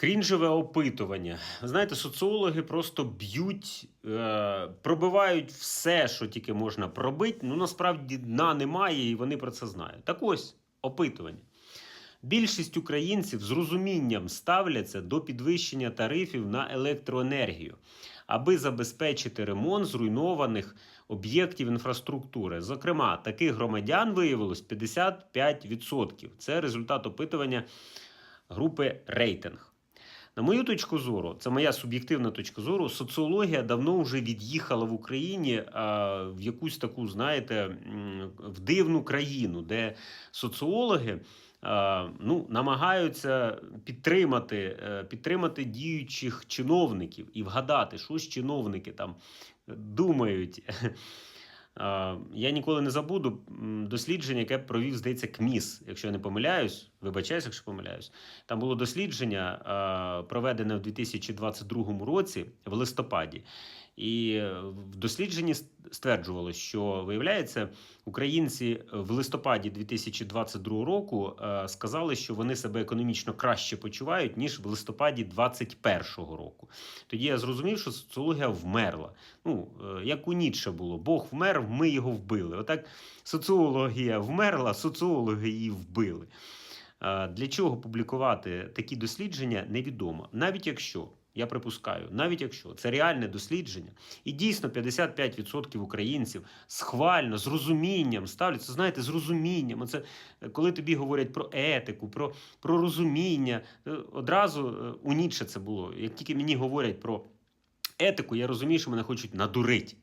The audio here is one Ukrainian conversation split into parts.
Крінжеве опитування. Знаєте, соціологи просто б'ють, е, пробивають все, що тільки можна пробити. Ну насправді дна немає, і вони про це знають. Так ось опитування. Більшість українців з розумінням ставляться до підвищення тарифів на електроенергію, аби забезпечити ремонт зруйнованих об'єктів інфраструктури. Зокрема, таких громадян виявилось 55%. Це результат опитування групи рейтинг. На мою точку зору, це моя суб'єктивна точка зору, соціологія давно вже від'їхала в Україні в якусь таку, знаєте, в дивну країну, де соціологи ну, намагаються підтримати, е, підтримати діючих чиновників і вгадати, що ж чиновники там думають. А, Я ніколи не забуду дослідження, яке провів, здається, КМІС, якщо я не помиляюсь, вибачаюсь, якщо помиляюсь. Там було дослідження, проведене в 2022 році в листопаді. І е, в дослідженні с- стверджувалось, що виявляється, українці в листопаді 2022 року е, сказали, що вони себе економічно краще почувають ніж в листопаді 2021 року. Тоді я зрозумів, що соціологія вмерла. Ну, е, як у Ніцше було, Бог вмер, ми його вбили. Отак соціологія вмерла, соціологи її вбили. Е, Для чого публікувати такі дослідження, невідомо. Навіть якщо, я припускаю, навіть якщо це реальне дослідження, і дійсно 55% українців схвально, з розумінням ставляться, знаєте, з розумінням. Це коли тобі говорять про етику, про, про розуміння. е, Одразу е, у Ніцше це було. Як тільки мені говорять про етику, я розумію, що мене хочуть надурити.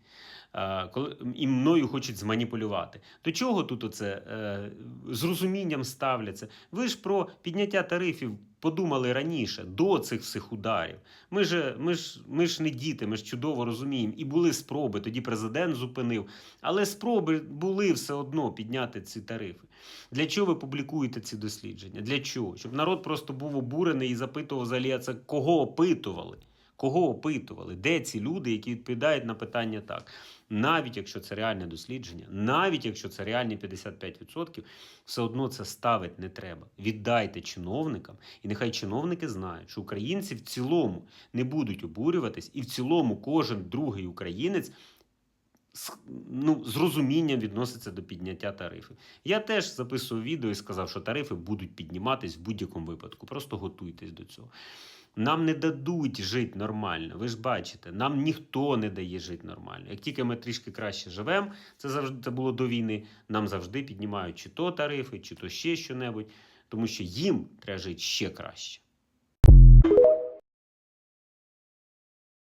Е, Коли і мною хочуть зманіпулювати. До чого тут оце е, з розумінням ставляться? Ви ж про підняття тарифів подумали раніше, до цих всіх ударів. Ми ж, ми, ж, ми ж не діти, ми ж чудово розуміємо. І були спроби, тоді президент зупинив. Але спроби були все одно підняти ці тарифи. Для чого ви публікуєте ці дослідження? Для чого? Щоб народ просто був обурений і запитував взагалі, це кого опитували? Кого опитували? Де ці люди, які відповідають на питання так? Навіть якщо це реальне дослідження, навіть якщо це реальні 55%, все одно це ставити не треба. Віддайте чиновникам, і нехай чиновники знають, що українці в цілому не будуть обурюватись, і в цілому кожен другий українець ну, з розумінням відноситься до підняття тарифів. Я теж записував відео і сказав, що тарифи будуть підніматись в будь-якому випадку. Просто готуйтесь до цього. Нам не дадуть жити нормально. Ви ж бачите, нам ніхто не дає жити нормально. Як тільки ми трішки краще живемо, це завжди це було до війни. Нам завжди піднімають чи то тарифи, чи то ще що-небудь, тому що їм треба жити ще краще.